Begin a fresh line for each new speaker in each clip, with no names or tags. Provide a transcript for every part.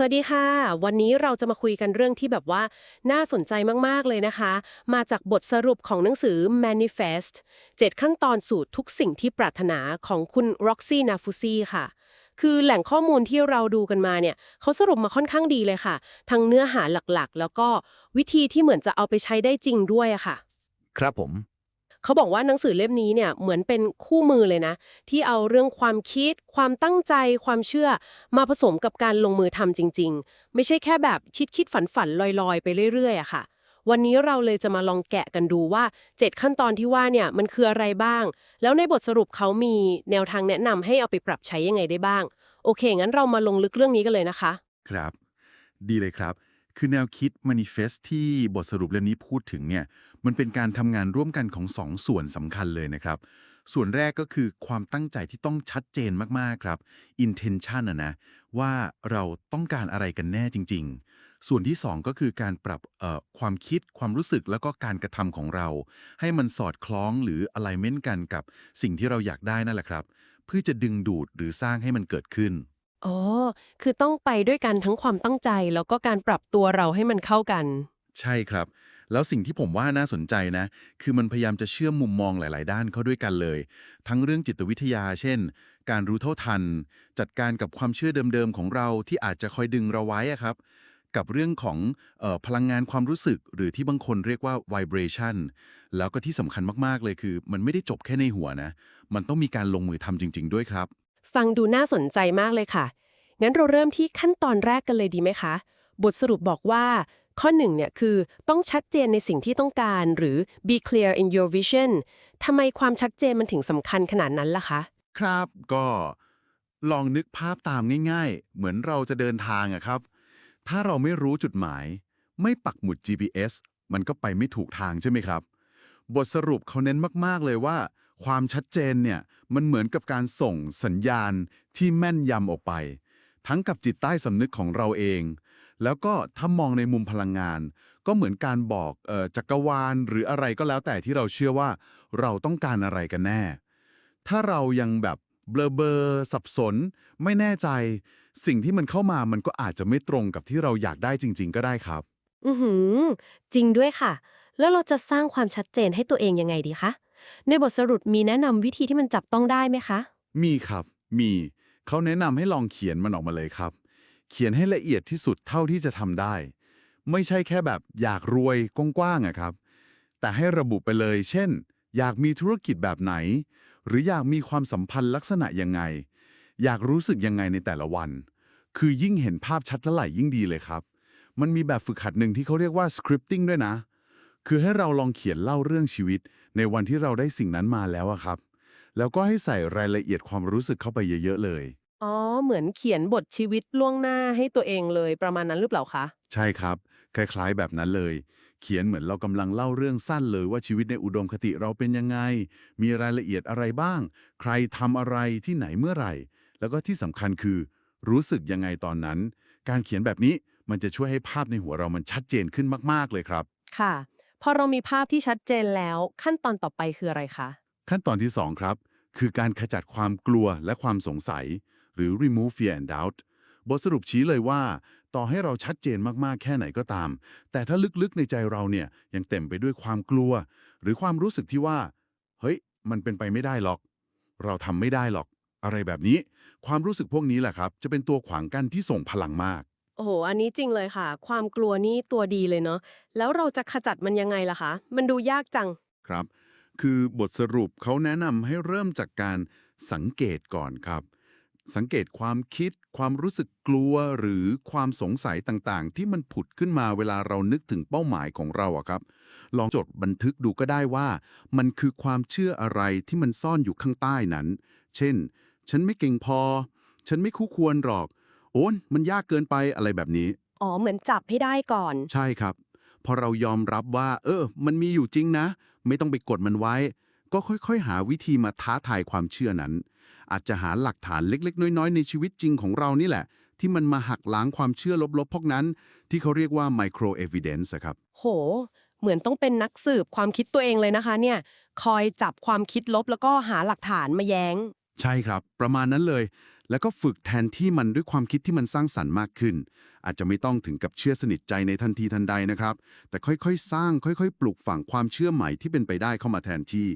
สวัสดีค่ะ วันนี้เราจะมาคุยกันเรื่องที่แบบว่า น่าสนใจมาก ๆ เลยนะคะ มาจากบทสรุปของหนังสือ Manifest 7 ขั้นตอนสู่ทุกสิ่งที่ปรารถนาของคุณ Roxy Nafusi ค่ะ คือแหล่งข้อมูลที่เราดูกันมาเนี่ย เขาสรุปมาค่อนข้างดีเลยค่ะ ทั้งเนื้อหาหลักๆ แล้วก็วิธีที่เหมือนจะเอาไปใช้ได้จริงด้วยอะค่ะ
ครับผม
เขาบอกว่าหนังสือเล่มนี้เนี่ยเหมือนเป็นคู่มือเลยนะ ที่เอาเรื่องความคิด ความตั้งใจ ความเชื่อ มาผสมกับการลงมือทำจริง ๆ ไม่ใช่แค่แบบคิดคิดฝันฝันลอยๆ ไปเรื่อยๆอะค่ะ วันนี้เราเลยจะมาลองแกะกันดูว่า 7 ขั้นตอนที่ว่าเนี่ยมันคืออะไรบ้าง แล้วในบทสรุปเขามีแนวทางแนะนำให้เอาไปปรับใช้ยังไงได้บ้าง โอเค งั้นเรามาลงลึกเรื่องนี้กันเลยนะคะ
ครับ ดีเลยครับ คือแนวคิด manifest ที่บทสรุปเล่มนี้พูดถึงเนี่ย มันเป็นการทำงานร่วมกันของสองส่วนสำคัญเลยนะครับ ส่วนแรกก็คือความตั้งใจที่ต้องชัดเจนมากๆครับ intention นะนะว่าเราต้องการอะไรกันแน่จริง ๆ ส่วนที่สองก็คือการปรับเอ่อความคิดความรู้สึกแล้วก็การกระทำของเรา ให้มันสอดคล้องหรือ alignment กันกับสิ่งที่เราอยากได้นั่นแหละครับ เพื่อจะดึงดูดหรือสร้างให้มันเกิดขึ้น
อ๋อ คือต้องไปด้วยกันทั้งความตั้งใจแล้วก็การปรับตัวเราให้มันเข้ากัน
ใช่ครับ แล้วสิ่งที่ผมว่าน่าสนใจนะ คือมันพยายามจะเชื่อมมุมมองหลาย ๆ ด้านเข้าด้วยกันเลย ทั้งเรื่องจิตวิทยา เช่น การรู้เท่าทัน จัดการกับความเชื่อเดิม ๆ ของเราที่อาจจะคอยดึงเราไว้อะครับ กับเรื่องของออพลังงานความรู้สึก หรือที่บางคนเรียกว่า vibration แล้วก็ที่สำคัญมาก ๆ เลยคือ มันไม่ได้จบแค่ในหัวนะ มันต้องมีการลงมือทำจริง ๆ ด้วยครับ
ฟังดูน่าสนใจมากเลยค่ะ งั้นเราเริ่มที่ขั้นตอนแรกกันเลยดีไหมคะ บทสรุปบอกว่า ข้อหนึ่งเนี่ยคือต้องชัดเจนในสิ่งที่ต้องการ หรือ be clear in your vision ทำไมความชัดเจนมันถึงสำคัญขนาดนั้นล่ะคะ
ครับก็ลองนึกภาพตามง่ายๆ เหมือนเราจะเดินทางอะครับ ถ้าเราไม่รู้จุดหมาย ไม่ปักหมุด GPS มันก็ไปไม่ถูกทางใช่ไหมครับ บทสรุปเขาเน้นมากๆเลยว่า ความชัดเจนเนี่ยมันเหมือนกับการส่งสัญญาณที่แม่นยำออกไป ทั้งกับจิตใต้สำนึกของเราเอง แล้วก็ถ้ามองในมุมพลังงาน ก็เหมือนการบอกเออจักรวาลหรืออะไรก็แล้วแต่ที่เราเชื่อว่าเราต้องการอะไรกันแน่ ถ้าเรายังแบบเบลอเบอร์สับสน ไม่แน่ใจ สิ่งที่มันเข้ามามันก็อาจจะไม่ตรงกับที่เราอยากได้จริง ๆ ก็ได้ครับ
อือหือ จริงด้วยค่ะ แล้วเราจะสร้างความชัดเจนให้ตัวเองยังไงดีคะในบทสรุปมีแนะนำวิธีที่มันจับต้องได้ไหมคะ
มีครับ มี เขาแนะนำให้ลองเขียนมันออกมาเลยครับ เขียนให้ละเอียดที่สุดเท่าที่จะทำได้ ไม่ใช่แค่แบบอยากรวยกว้างๆอะครับ แต่ให้ระบุไปเลย เช่น อยากมีธุรกิจแบบไหน หรืออยากมีความสัมพันธ์ลักษณะยังไง อยากรู้สึกยังไงในแต่ละวัน คือยิ่งเห็นภาพชัดเท่าไหร่ยิ่งดีเลยครับ มันมีแบบฝึกหัดหนึ่งที่เขาเรียกว่า scripting ด้วยนะ คือให้เราลองเขียนเล่าเรื่องชีวิต ในวันที่เราได้สิ่งนั้นมาแล้วอะครับ แล้วก็ให้ใส่รายละเอียดความรู้สึกเข้าไปเยอะๆเลย
อ๋อ เหมือนเขียนบทชีวิตล่วงหน้าให้ตัวเองเลยประมาณนั้นหรือเปล่าคะ
ใช่ครับ คล้ายๆแบบนั้นเลย เขียนเหมือนเรากำลังเล่าเรื่องสั้นเลยว่าชีวิตในอุดมคติเราเป็นยังไง มีรายละเอียดอะไรบ้าง ใครทำอะไรที่ไหนเมื่อไหร่ แล้วก็ที่สำคัญคือ รู้สึกยังไงตอนนั้น การเขียนแบบนี้มันจะช่วยให้ภาพในหัวเรามันชัดเจนขึ้นมากๆเลยครับ
ค่ะ พอเรามีภาพที่ชัดเจนแล้ว ขั้นตอนต่อไปคืออะไรคะ
ขั้นตอนที่ 2 ครับ คือการขจัดความกลัวและความสงสัย หรือ remove fear and doubt บทสรุปชี้เลยว่า ต่อให้เราชัดเจนมาก ๆ แค่ไหนก็ตาม แต่ถ้าลึก ๆ ในใจเราเนี่ยยังเต็มไปด้วยความกลัว หรือความรู้สึกที่ว่า เฮ้ย มันเป็นไปไม่ได้หรอก เราทำไม่ได้หรอก อะไรแบบนี้ ความรู้สึกพวกนี้แหละครับ จะเป็นตัวขวางกั้นที่ส่งพลังมาก
โอ้โห อันนี้จริงเลยค่ะ ความกลัวนี่ตัวดีเลยเนาะ แล้วเราจะขจัดมันยังไงล่ะคะ มันดูยากจัง
ครับ คือบทสรุปเขาแนะนำให้เริ่มจากการสังเกตก่อนครับ สังเกตความคิด ความรู้สึกกลัวหรือความสงสัยต่างๆ ที่มันผุดขึ้นมาเวลาเรานึกถึงเป้าหมายของเราอะครับ ลองจดบันทึกดูก็ได้ว่า มันคือความเชื่ออะไรที่มันซ่อนอยู่ข้างใต้นั้น เช่น ฉันไม่เก่งพอ ฉันไม่คู่ควรหรอก โอ้นมันยากเกินไปอะไรแบบนี้
อ๋อ เหมือนจับให้ได้ก่อน
ใช่ครับ พอเรายอมรับว่า เออ มันมีอยู่จริงนะ ไม่ต้องไปกดมันไว้ ก็ค่อยๆ หาวิธีมาท้าทายความเชื่อนั้น อาจจะหาหลักฐานเล็ก ๆ น้อยๆ ในชีวิตจริงของเรานี่แหละ ที่มันมาหักล้างความเชื่อลบๆ พวกนั้น ที่เขาเรียกว่า micro evidence อะครับ
โห เหมือนต้องเป็นนักสืบความคิดตัวเองเลยนะคะเนี่ยคอยจับความคิดลบแล้วก็หาหลักฐานมาแย้ง
ใช่ครับ ประมาณนั้นเลย
แล้วก็ฝึกแทนที่มันด้วยความคิดที่มันสร้างสรรค์มากขึ้น อาจจะไม่ต้องถึงกับเชื่อสนิทใจในทันทีทันใดนะครับ แต่ค่อยๆ สร้างค่อยๆ ปลูกฝังความเชื่อใหม่ที่เป็นไปได้เข้ามาแทนที่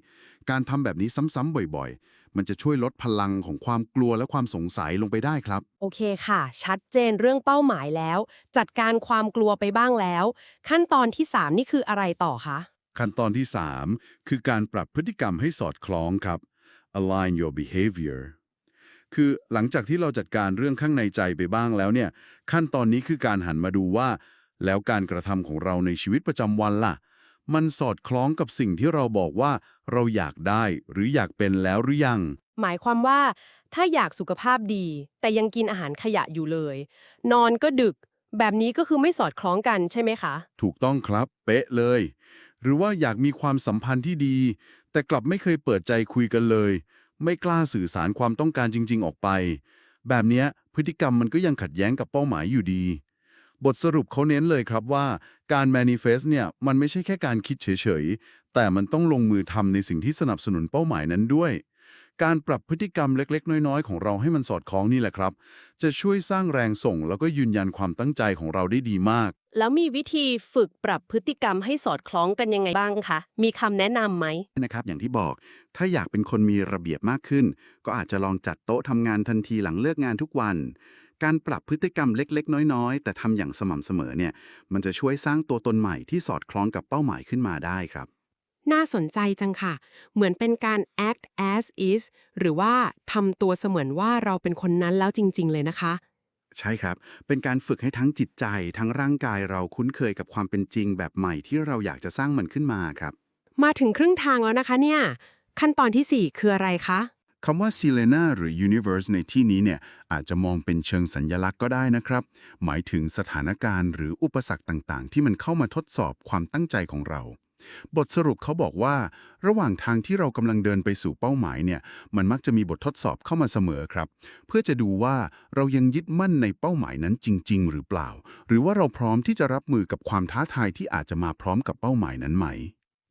การทำแบบนี้ซ้ำๆบ่อยๆ มันจะช่วยลดพลังของความกลัวและความสงสัยลงไปได้ครับ
โอเคค่ะ ชัดเจนเรื่องเป้าหมายแล้ว จัดการความกลัวไปบ้างแล้ว ขั้นตอนที่ 3 นี่คืออะไรต่อคะ
ขั้นตอนที่ 3 คือการปรับพฤติกรรมให้สอดคล้องครับ align your behavior คือหลังจากที่เราจัดการเรื่องข้างในใจไปบ้างแล้วเนี่ย ขั้นตอนนี้คือการหันมาดูว่า แล้วการกระทำของเราในชีวิตประจำวันล่ะ มันสอดคล้องกับสิ่งที่เราบอกว่าเราอยากได้หรืออยากเป็นแล้วหรือยัง
หมายความว่า ถ้าอยากสุขภาพดี แต่ยังกินอาหารขยะอยู่เลย นอนก็ดึก แบบนี้ก็คือไม่สอดคล้องกันใช่ไหมคะ
ถูกต้องครับ เป๊ะเลย หรือว่าอยากมีความสัมพันธ์ที่ดี แต่กลับไม่เคยเปิดใจคุยกันเลย ไม่กล้าสื่อสารความต้องการจริง ๆ ออกไป แบบเนี้ยพฤติกรรมมันก็ยังขัดแย้งกับเป้าหมายอยู่ดี บทสรุปเขาเน้นเลยครับว่า การ manifest เนี่ยมันไม่ใช่แค่การคิดเฉยๆ แต่มันต้องลงมือทำในสิ่งที่สนับสนุนเป้าหมายนั้นด้วย การปรับพฤติกรรมเล็กๆ น้อยๆ ของเราให้มันสอดคล้องนี่แหละครับ จะช่วยสร้างแรงส่งแล้วก็ยืนยันความตั้งใจของเราได้ดีมาก
แล้วมีวิธีฝึกปรับพฤติกรรมให้สอดคล้องกันยังไงบ้างคะ มีคำแนะนำไหม
นะครับอย่างที่บอกถ้าอยากเป็นคนมีระเบียบมากขึ้น ก็อาจจะลองจัดโต๊ะทำงานทันทีหลังเลิกงานทุกวัน การปรับพฤติกรรมเล็ก ๆ น้อย ๆ แต่ทำอย่างสม่ำเสมอเนี่ย มันจะช่วยสร้างตัวตนใหม่ที่สอดคล้องกับเป้าหมายขึ้นมาได้ครับ
น่าสนใจจังค่ะ เหมือนเป็นการ act as is หรือว่าทำตัวเสมือนว่าเราเป็นคนนั้นแล้วจริง ๆ เลยนะคะ
ใช่ครับ เป็นการฝึกให้ทั้งจิตใจ ทั้งร่างกายเราคุ้นเคยกับความเป็นจริงแบบใหม่ที่เราอยากจะสร้างมันขึ้นมาครับ
มาถึงครึ่งทางแล้วนะคะเนี่ย ขั้นตอนทีสี่4 คืออะไรคะ
คำว่า s e l e n a หรือ Universe ในที่นี้เนี่ยอาจจะมองเป็นเชิงสัญญลักษณ์ก็ได้นะครับ หมายถึงสถานการณ์หรืออุปสรรคต่างๆ ที่มันเข้ามาทดสอบความตั้งใจของเรา บทสรุปเขาบอกว่า ระหว่างทางที่เรากำลังเดินไปสู่เป้าหมายเนี่ยมันมักจะมีบททดสอบเข้ามาเสมอครับ เพื่อจะดูว่าเรายังยึดมั่นในเป้าหมายนั้นจริง ๆ หรือเปล่า หรือว่าเราพร้อมที่จะรับมือกับความท้าทายที่อาจจะมาพร้อมกับเป้าหมายนั้นไหม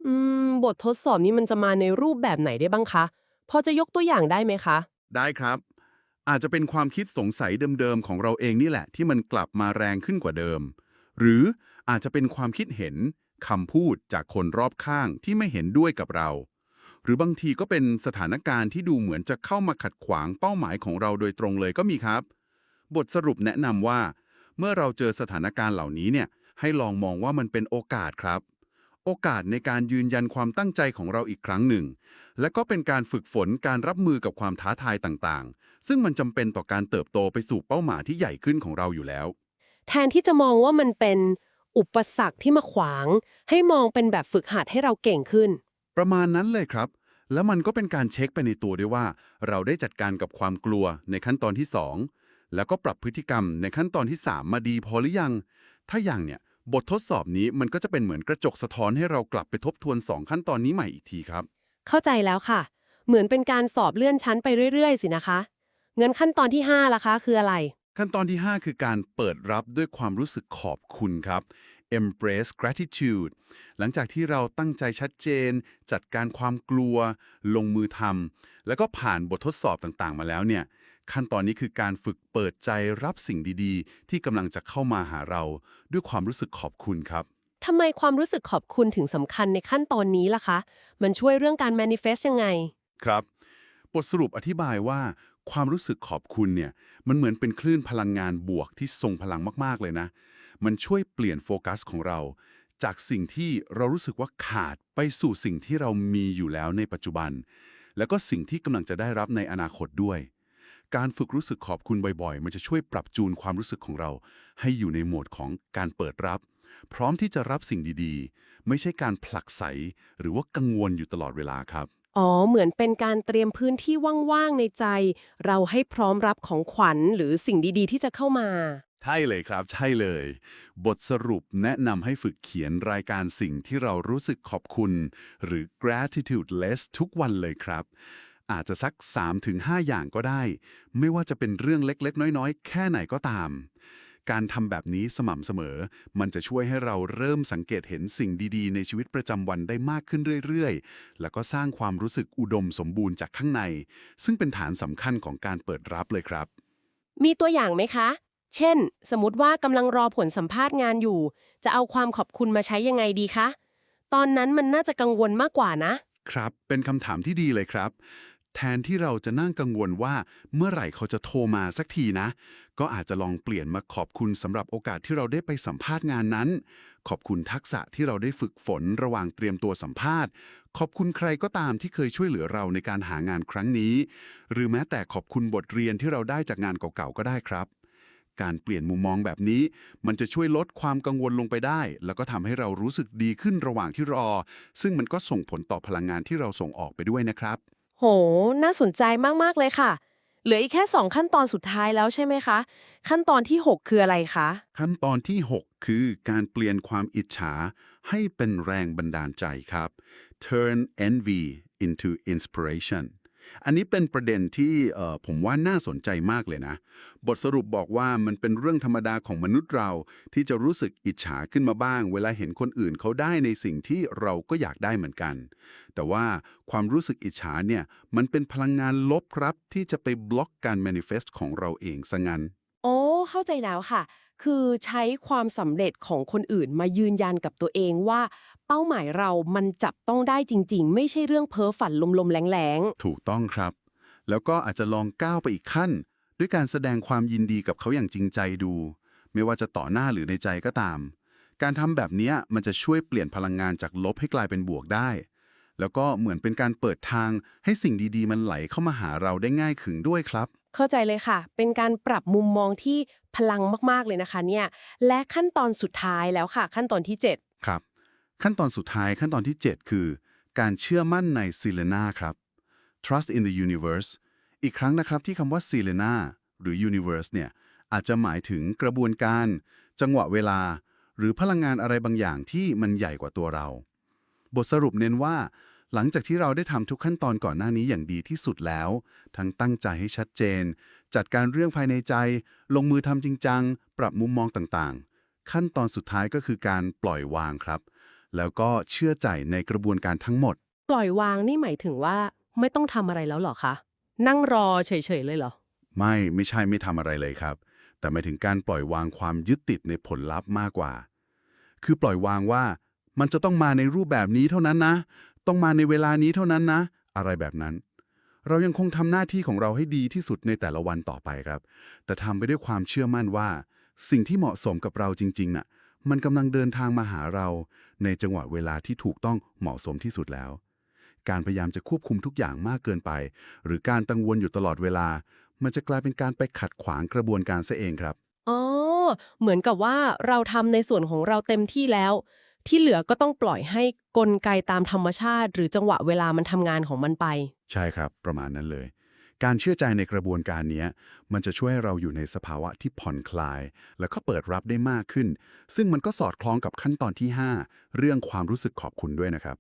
อืม บททดสอบนี้มันจะมาในรูปแบบไหนได้บ้างคะ พอจะยกตัวอย่างได้ไหมคะ
ได้ครับ อาจจะเป็นความคิดสงสัยเดิมๆ ของเราเองนี่แหละ ที่มันกลับมาแรงขึ้นกว่าเดิม หรืออาจจะเป็นความคิดเห็นคำพูดจากคนรอบข้างที่ไม่เห็นด้วยกับเรา หรือบางทีก็เป็นสถานการณ์ที่ดูเหมือนจะเข้ามาขัดขวางเป้าหมายของเราโดยตรงเลยก็มีครับ บทสรุปแนะนำว่า เมื่อเราเจอสถานการณ์เหล่านี้เนี่ยให้ลองมองว่ามันเป็นโอกาสครับ โอกาสในการยืนยันความตั้งใจของเราอีกครั้งหนึ่ง และก็เป็นการฝึกฝนการรับมือกับความท้าทายต่างๆ ซึ่งมันจำเป็นต่อการเติบโตไปสู่เป้าหมายที่ใหญ่ขึ้นของเราอยู่แล้ว
แทนที่จะมองว่ามันเป็นอุปสรรคที่มาขวาง ให้มองเป็นแบบฝึกหัดให้เราเก่งขึ้น
ประมาณนั้นเลยครับ แล้วมันก็เป็นการเช็คไปในตัวด้วยว่า เราได้จัดการกับความกลัวในขั้นตอนที่ 2 แล้วก็ปรับพฤติกรรมในขั้นตอนที่ 3 มาดีพอหรือยัง ถ้าอย่างเนี่ย บททดสอบนี้มันก็จะเป็นเหมือนกระจกสะท้อนให้เรากลับไปทบทวน 2 ขั้นตอนนี้ใหม่อีกทีครับ
เข้าใจแล้วค่ะ เหมือนเป็นการสอบเลื่อนชั้นไปเรื่อยๆ สินะคะ เงินขั้นตอนที่5ล่ะคะ คืออะไร
ขั้นตอนที่ 5 คือการเปิดรับด้วยความรู้สึกขอบคุณครับ embrace gratitude หลังจากที่เราตั้งใจชัดเจน จัดการความกลัว ลงมือทำแล้วก็ผ่านบททดสอบต่างๆ มาแล้วเนี่ย ขั้นตอนนี้คือการฝึกเปิดใจรับสิ่งดีๆ ที่กำลังจะเข้ามาหาเรา ด้วยความรู้สึกขอบคุณครับ
ทำไมความรู้สึกขอบคุณถึงสำคัญในขั้นตอนนี้ล่ะคะ มันช่วยเรื่องการ manifest ยังไง
ครับ บทสรุปอธิบายว่า ความรู้สึกขอบคุณเนี่ย มันเหมือนเป็นคลื่นพลังงานบวกที่ทรงพลังมากๆเลยนะ มันช่วยเปลี่ยนโฟกัสของเรา จากสิ่งที่เรารู้สึกว่าขาดไปสู่สิ่งที่เรามีอยู่แล้วในปัจจุบัน แล้วก็สิ่งที่กำลังจะได้รับในอนาคตด้วย การฝึกรู้สึกขอบคุณบ่อยๆ มันจะช่วยปรับจูนความรู้สึกของเรา ให้อยู่ในโหมดของการเปิดรับ พร้อมที่จะรับสิ่งดีๆ ไม่ใช่การผลักไส หรือว่ากังวลอยู่ตลอดเวลาครับ
อ๋อ เหมือนเป็นการเตรียมพื้นที่ว่างๆ ในใจ เราให้พร้อมรับของขวัญหรือสิ่งดีๆ ที่จะเข้ามา
ใช่เลยครับ ใช่เลย บทสรุปแนะนำให้ฝึกเขียนรายการสิ่งที่เรารู้สึกขอบคุณ หรือ gratitude list ทุกวันเลยครับ อาจจะสัก 3-5 อย่างก็ได้ ไม่ว่าจะเป็นเรื่องเล็กๆ น้อยๆ แค่ไหนก็ตาม การทำแบบนี้สม่ำเสมอ มันจะช่วยให้เราเริ่มสังเกตเห็นสิ่งดีๆ ในชีวิตประจำวันได้มากขึ้นเรื่อยๆ แล้วก็สร้างความรู้สึกอุดมสมบูรณ์จากข้างใน ซึ่งเป็นฐานสำคัญของการเปิดรับเลยครับ
มีตัวอย่างไหมคะ เช่น สมมติว่ากำลังรอผลสัมภาษณ์งานอยู่ จะเอาความขอบคุณมาใช้ยังไงดีคะ ตอนนั้นมันน่าจะกังวลมากกว่านะ
ครับ เป็นคำถามที่ดีเลยครับ แทนที่เราจะนั่งกังวลว่าเมื่อไหร่เขาจะโทรมาสักทีนะ ก็อาจจะลองเปลี่ยนมาขอบคุณสำหรับโอกาสที่เราได้ไปสัมภาษณ์งานนั้น ขอบคุณทักษะที่เราได้ฝึกฝนระหว่างเตรียมตัวสัมภาษณ์ ขอบคุณใครก็ตามที่เคยช่วยเหลือเราในการหางานครั้งนี้ หรือแม้แต่ขอบคุณบทเรียนที่เราได้จากงานเก่าๆก็ได้ครับ การเปลี่ยนมุมมองแบบนี้ มันจะช่วยลดความกังวลลงไปได้ แล้วก็ทำให้เรารู้สึกดีขึ้นระหว่างที่รอ ซึ่งมันก็ส่งผลต่อพลังงานที่เราส่งออกไปด้วยนะครับ
โห น่าสนใจมาก ๆ เลยค่ะ เหลืออีกแค่ 2 ขั้นตอนสุดท้ายแล้วใช่ไหมคะ ขั้นตอนที่ 6 คืออะไรคะ
ขั้นตอนที่ 6 คือการเปลี่ยนความอิจฉาให้เป็นแรงบันดาลใจครับ turn envy into inspiration อันนี้เป็นประเด็นที่ผมว่าน่าสนใจมากเลยนะ บทสรุปบอกว่ามันเป็นเรื่องธรรมดาของมนุษย์เรา ที่จะรู้สึกอิจฉาขึ้นมาบ้าง เวลาเห็นคนอื่นเขาได้ในสิ่งที่เราก็อยากได้เหมือนกัน แต่ว่าความรู้สึกอิจฉาเนี่ยมันเป็นพลังงานลบครับที่จะไปบล็อกการ manifest ของเราเองซะงั้น
โอ้ เข้าใจแล้วค่ะ คือใช้ความสำเร็จของคนอื่นมายืนยันกับตัวเองว่า เป้าหมายเรามันจับต้องได้จริง ๆ ไม่ใช่เรื่องเพ้อฝันลมๆแรงๆ
ถูกต้องครับ แล้วก็อาจจะลองก้าวไปอีกขั้น ด้วยการแสดงความยินดีกับเขาอย่างจริงใจดู ไม่ว่าจะต่อหน้าหรือในใจก็ตาม การทำแบบเนี้ยมันจะช่วยเปลี่ยนพลังงานจากลบให้กลายเป็นบวกได้ แล้วก็เหมือนเป็นการเปิดทางให้สิ่งดีๆ มันไหลเข้ามาหาเราได้ง่ายขึงด้วยครับ
เข้าใจเลยค่ะ เป็นการปรับมุมมองที่ พลังมากๆเลยนะคะเนี่ยและขั้นตอนสุดท้ายแล้วค่ะ ขั้นตอนที่ 7
ครับ ขั้นตอนสุดท้ายขั้นตอนที่ 7 คือ การเชื่อมั่นในซีเลนาครับ trust in the universe อีกครั้งนะครับที่คำว่าซีเลนาหรือ universe เนี่ยอาจจะหมายถึงกระบวนการ จังหวะเวลา หรือพลังงานอะไรบางอย่างที่มันใหญ่กว่าตัวเรา บทสรุปเน้นว่า หลังจากที่เราได้ทำทุกขั้นตอนก่อนหน้านี้อย่างดีที่สุดแล้ว ทั้งตั้งใจให้ชัดเจน จัดการเรื่องภายในใจ ลงมือทำจริงจัง ปรับมุมมองต่างๆ ขั้นตอนสุดท้ายก็คือการปล่อยวางครับ แล้วก็เชื่อใจในกระบวนการทั้งหมด
ปล่อยวางนี่หมายถึงว่าไม่ต้องทำอะไรแล้วเหรอคะ นั่งรอเฉยๆเลยเหรอ
ไม่ไม่ใช่ไม่ทำอะไรเลยครับ แต่หมายถึงการปล่อยวางความยึดติดในผลลัพธ์มากกว่า คือปล่อยวางว่ามันจะต้องมาในรูปแบบนี้เท่านั้นนะ ต้องมาในเวลานี้เท่านั้นนะ อะไรแบบนั้น เรายังคงทำหน้าที่ของเราให้ดีที่สุดในแต่ละวันต่อไปครับ แต่ทำไปด้วยความเชื่อมั่นว่า สิ่งที่เหมาะสมกับเราจริงๆน่ะ มันกำลังเดินทางมาหาเรา ในจังหวะเวลาที่ถูกต้องเหมาะสมที่สุดแล้ว การพยายามจะควบคุมทุกอย่างมากเกินไป หรือการกังวลอยู่ตลอดเวลา มันจะกลายเป็นการไปขัดขวางกระบวนการซะเองครับ
อ๋อเหมือนกับว่าเราทำในส่วนของเราเต็มที่แล้ว ที่เหลือก็ต้องปล่อยให้กลไกตามธรรมชาติ หรือจังหวะเวลามันทำงานของมันไป
ใช่ครับ ประมาณนั้นเลย การเชื่อใจในกระบวนการเนี้ยมันจะช่วยให้เราอยู่ในสภาวะที่ผ่อนคลาย แล้วก็เปิดรับได้มากขึ้น ซึ่งมันก็สอดคล้องกับขั้นตอนที่ 5 เรื่องความรู้สึกขอบคุณด้วยนะครับ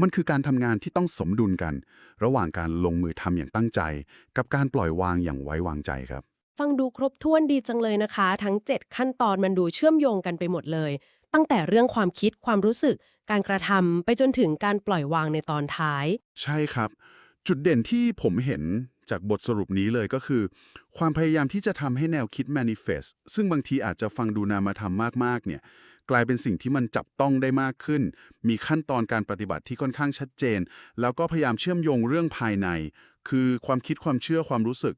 มันคือการทำงานที่ต้องสมดุลกัน ระหว่างการลงมือทำอย่างตั้งใจ กับการปล่อยวางอย่างไว้วางใจครับ
ฟังดูครบถ้วนดีจังเลยนะคะ ทั้ง 7 ขั้นตอนมันดูเชื่อมโยงกันไปหมดเลย ตั้งแต่เรื่องความคิดความรู้สึก การกระทำไปจนถึงการปล่อยวางในตอนท้าย
ใช่ครับ จุดเด่นที่ผมเห็นจากบทสรุปนี้เลยก็คือ ความพยายามที่จะทำให้แนวคิด manifest ซึ่งบางทีอาจจะฟังดูนามธรรมมาก ๆ เนี่ย กลายเป็นสิ่งที่มันจับต้องได้มากขึ้น มีขั้นตอนการปฏิบัติที่ค่อนข้างชัดเจน แล้วก็พยายามเชื่อมโยงเรื่องภายใน คือความคิดความเชื่อความรู้สึก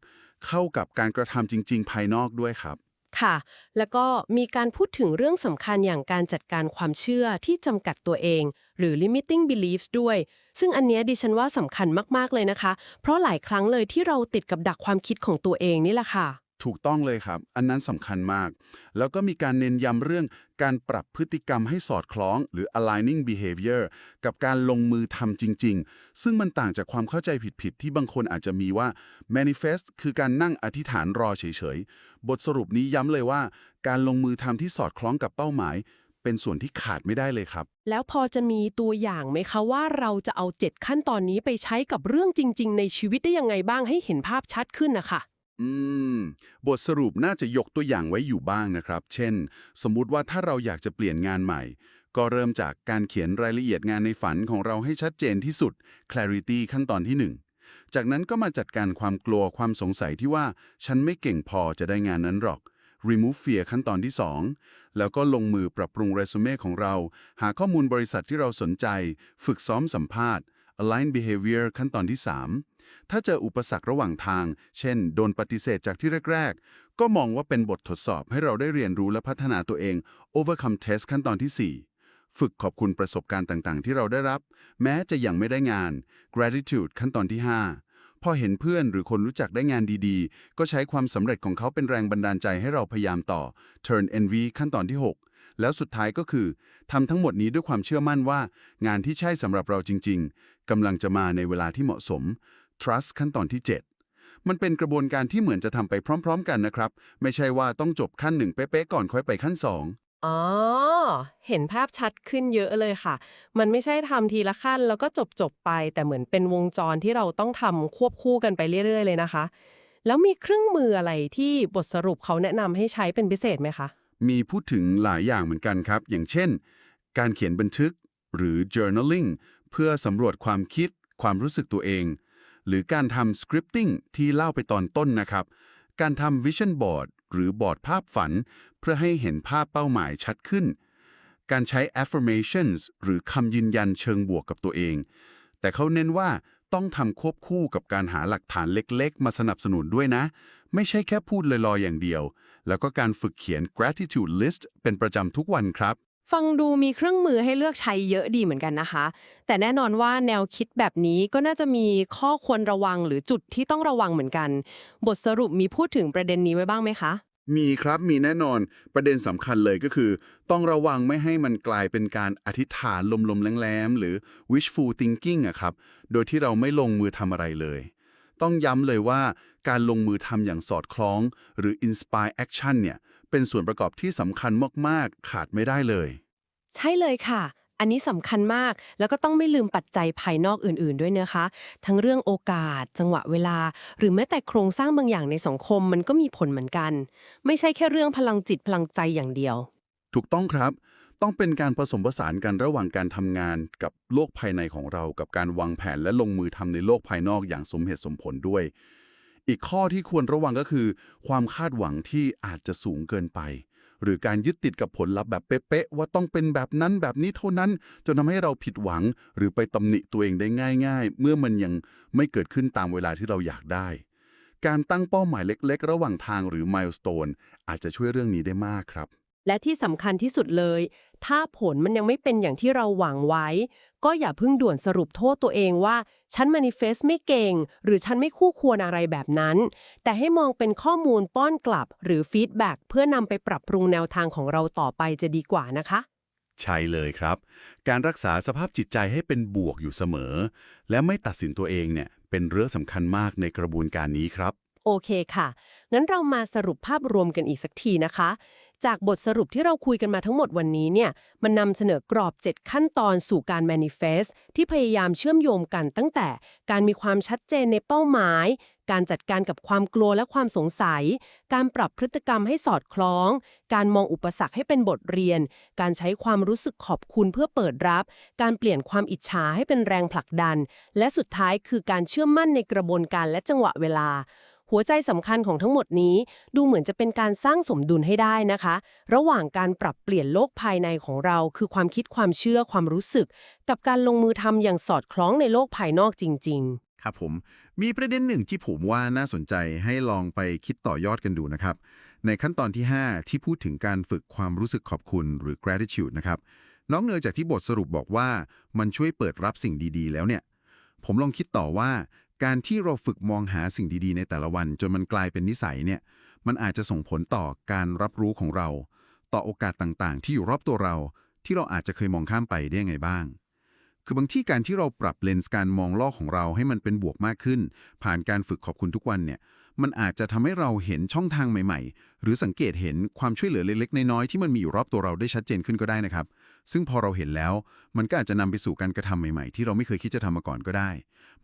เข้ากับการกระทำจริง ๆ ภายนอกด้วยครับ
ค่ะ แล้วก็มีการพูดถึงเรื่องสำคัญอย่างการจัดการความเชื่อที่จำกัดตัวเอง หรือ limiting beliefs ด้วย ซึ่งอันเนี้ยดิฉันว่าสำคัญมากๆเลยนะคะ เพราะหลายครั้งเลยที่เราติดกับดักความคิดของตัวเองนี่แหละค่ะ
ถูกต้องเลยครับ อันนั้นสำคัญมาก แล้วก็มีการเน้นย้ำเรื่องการปรับพฤติกรรมให้สอดคล้อง หรือ aligning behavior กับการลงมือทำจริง ๆ ซึ่งมันต่างจากความเข้าใจผิดๆ ที่บางคนอาจจะมีว่า manifest คือการนั่งอธิษฐานรอเฉยๆ บทสรุปนี้ย้ำเลยว่า การลงมือทำที่สอดคล้องกับเป้าหมาย เป็นส่วนที่ขาดไม่ได้เลยครับ
แล้วพอจะมีตัวอย่างไหมคะว่าเราจะเอา 7 ขั้นตอนนี้ไปใช้กับเรื่องจริง ๆ ในชีวิตได้ยังไงบ้างให้เห็นภาพชัดขึ้นนะคะ
อืม บทสรุปน่าจะยกตัวอย่างไว้อยู่บ้างนะครับ เช่น สมมุติว่าถ้าเราอยากจะเปลี่ยนงานใหม่ ก็เริ่มจากการเขียนรายละเอียดงานในฝันของเราให้ชัดเจนที่สุด clarity ขั้นตอนที่ 1 จากนั้นก็มาจัดการความกลัวความสงสัยที่ว่า ฉันไม่เก่งพอจะได้งานนั้นหรอก remove fear ขั้นตอนที่ 2 แล้วก็ลงมือปรับปรุงเรซูเม่ของเรา หาข้อมูลบริษัทที่เราสนใจ ฝึกซ้อมสัมภาษณ์ align behavior ขั้นตอนที่ 3 ถ้าเจออุปสรรคระหว่างทาง เช่น โดนปฏิเสธจากที่แรก ๆ ก็มองว่าเป็นบททดสอบให้เราได้เรียนรู้และพัฒนาตัวเอง overcome test ขั้นตอนที่ 4ฝึกขอบคุณประสบการณ์ต่างๆ ที่เราได้รับ แม้จะยังไม่ได้งาน gratitude ขั้นตอนที่ 5 พอเห็นเพื่อนหรือคนรู้จักได้งานดีๆ ก็ใช้ความสำเร็จของเขาเป็นแรงบันดาลใจให้เราพยายามต่อ turn envy ขั้นตอนที่ 6 แล้วสุดท้ายก็คือทำทั้งหมดนี้ด้วยความเชื่อมั่นว่า งานที่ใช่สำหรับเราจริง ๆกำลังจะมาในเวลาที่เหมาะสม trust ขั้นตอนที่ 7 มันเป็นกระบวนการที่เหมือนจะทำไปพร้อม ๆ กันนะครับ ไม่ใช่ว่าต้องจบขั้นหนึ่งเป๊ะๆก่อนค่อยไปขั้น 2
อ๋อ เห็นภาพชัดขึ้นเยอะเลยค่ะ มันไม่ใช่ทำทีละขั้นแล้วก็จบจบๆไป แต่เหมือนเป็นวงจรที่เราต้องทำควบคู่กันไปเรื่อย ๆ เลยนะคะ แล้วมีเครื่องมืออะไรที่บทสรุปเขาแนะนำให้ใช้เป็นพิเศษไหมคะ
มีพูดถึงหลายอย่างเหมือนกันครับ อย่างเช่น การเขียนบันทึกหรือ journaling เพื่อสำรวจความคิด ความรู้สึกตัวเอง หรือการทำ scripting ที่เล่าไปตอนต้นนะครับ การทำ vision board หรือบอร์ดภาพฝัน เพื่อให้เห็นภาพเป้าหมายชัดขึ้น การใช้ affirmations หรือคำยืนยันเชิงบวกกับตัวเอง แต่เขาเน้นว่าต้องทำควบคู่กับการหาหลักฐานเล็กๆ มาสนับสนุนด้วยนะ ไม่ใช่แค่พูดลอยๆอย่างเดียว แล้วก็การฝึกเขียน gratitude list เป็นประจำทุกวันครับ
ฟังดูมีเครื่องมือให้เลือกใช้เยอะดีเหมือนกันนะคะ แต่แน่นอนว่าแนวคิดแบบนี้ก็น่าจะมีข้อควรระวังหรือจุดที่ต้องระวังเหมือนกัน บทสรุปมีพูดถึงประเด็นนี้ไว้บ้างไหมคะ
มีครับมีแน่นอนประเด็นสำคัญเลยก็คือ ต้องระวังไม่ให้มันกลายเป็นการอธิษฐานลมๆแรงๆหรือ wishful thinking อะครับ โดยที่เราไม่ลงมือทำอะไรเลย ต้องย้ำเลยว่าการลงมือทำอย่างสอดคล้อง หรือ inspire action เนี่ย เป็นส่วนประกอบที่สำคัญมากๆ ขาดไม่ได้เลย
ใช่เลยค่ะ อันนี้สำคัญมาก แล้วก็ต้องไม่ลืมปัจจัยภายนอกอื่น ๆ ด้วยนะคะ ทั้งเรื่องโอกาส จังหวะเวลา หรือแม้แต่โครงสร้างบางอย่างในสังคมมันก็มีผลเหมือนกัน ไม่ใช่แค่เรื่องพลังจิตพลังใจอย่างเดียว
ถูกต้องครับ ต้องเป็นการผสมผสานกันระหว่างการทำงานกับโลกภายในของเรา กับการวางแผนและลงมือทำในโลกภายนอกอย่างสมเหตุสมผลด้วย อีกข้อที่ควรระวังก็คือ ความคาดหวังที่อาจจะสูงเกินไป หรือการยึดติดกับผลลัพธ์แบบเป๊ะๆว่าต้องเป็นแบบนั้นแบบนี้เท่านั้น จนทำให้เราผิดหวัง หรือไปตำหนิตัวเองได้ง่าย ๆ เมื่อมันยังไม่เกิดขึ้นตามเวลาที่เราอยากได้ การตั้งเป้าหมายเล็ก ๆ ระหว่างทางหรือ milestone อาจจะช่วยเรื่องนี้ได้มากครับ
และที่สำคัญที่สุดเลย ถ้าผลมันยังไม่เป็นอย่างที่เราหวังไว้ ก็อย่าเพิ่งด่วนสรุปโทษตัวเองว่า ฉันมานิเฟสไม่เก่ง หรือฉันไม่คู่ควรอะไรแบบนั้น แต่ให้มองเป็นข้อมูลป้อนกลับ หรือฟีดแบ็กเพื่อนำไปปรับปรุงแนวทางของเราต่อไปจะดีกว่านะคะ
ใช่เลยครับ การรักษาสภาพจิตใจให้เป็นบวกอยู่เสมอ และไม่ตัดสินตัวเองเนี่ยเป็นเรื่องสำคัญมากในกระบวนการนี้ครับ
โอเคค่ะ งั้นเรามาสรุปภาพรวมกันอีกสักทีนะคะ จากบทสรุปที่เราคุยกันมาทั้งหมดวันนี้เนี่ยมันนำเสนอกรอบ 7 ขั้นตอนสู่การ manifest ที่พยายามเชื่อมโยงกันตั้งแต่การมีความชัดเจนในเป้าหมาย การจัดการกับความกลัวและความสงสัย การปรับพฤติกรรมให้สอดคล้อง การมองอุปสรรคให้เป็นบทเรียน การใช้ความรู้สึกขอบคุณเพื่อเปิดรับ การเปลี่ยนความอิจฉาให้เป็นแรงผลักดัน และสุดท้ายคือการเชื่อมั่นในกระบวนการและจังหวะเวลา หัวใจสำคัญของทั้งหมดนี้ ดูเหมือนจะเป็นการสร้างสมดุลให้ได้นะคะ ระหว่างการปรับเปลี่ยนโลกภายในของเรา คือความคิดความเชื่อความรู้สึก กับการลงมือทำอย่างสอดคล้องในโลกภายนอกจริง ๆ
ครับผมมีประเด็นหนึ่งที่ผมว่าน่าสนใจให้ลองไปคิดต่อยอดกันดูนะครับ ในขั้นตอนที่ 5 ที่พูดถึงการฝึกความรู้สึกขอบคุณหรือ gratitude นะครับน้องเนยจากที่บทสรุปบอกว่ามันช่วยเปิดรับสิ่งดีๆ แล้วเนี่ย ผมลองคิดต่อว่า การที่เราฝึกมองหาสิ่งดีๆ ในแต่ละวัน จนมันกลายเป็นนิสัยเนี่ย มันอาจจะส่งผลต่อการรับรู้ของเรา ต่อโอกาสต่างๆ ที่อยู่รอบตัวเรา ที่เราอาจจะเคยมองข้ามไปได้ยังไงบ้าง คือบางที่การที่เราปรับเลนส์การมองโลกของเราให้มันเป็นบวกมากขึ้น ผ่านการฝึกขอบคุณทุกวันเนี่ย มันอาจจะทำให้เราเห็นช่องทางใหม่ ๆ หรือสังเกตเห็นความช่วยเหลือเล็กๆ น้อยๆ ที่มันมีอยู่รอบตัวเราได้ชัดเจนขึ้นก็ได้นะครับ
ซึ่งพอเราเห็นแล้ว มันก็อาจจะนำไปสู่การกระทำใหม่ๆ ที่เราไม่เคยคิดจะทำมาก่อนก็ได้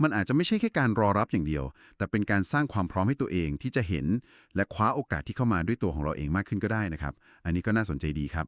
มันอาจจะไม่ใช่แค่การรอรับอย่างเดียว แต่เป็นการสร้างความพร้อมให้ตัวเองที่จะเห็น และคว้าโอกาสที่เข้ามาด้วยตัวของเราเองมากขึ้นก็ได้นะครับ อันนี้ก็น่าสนใจดีครับ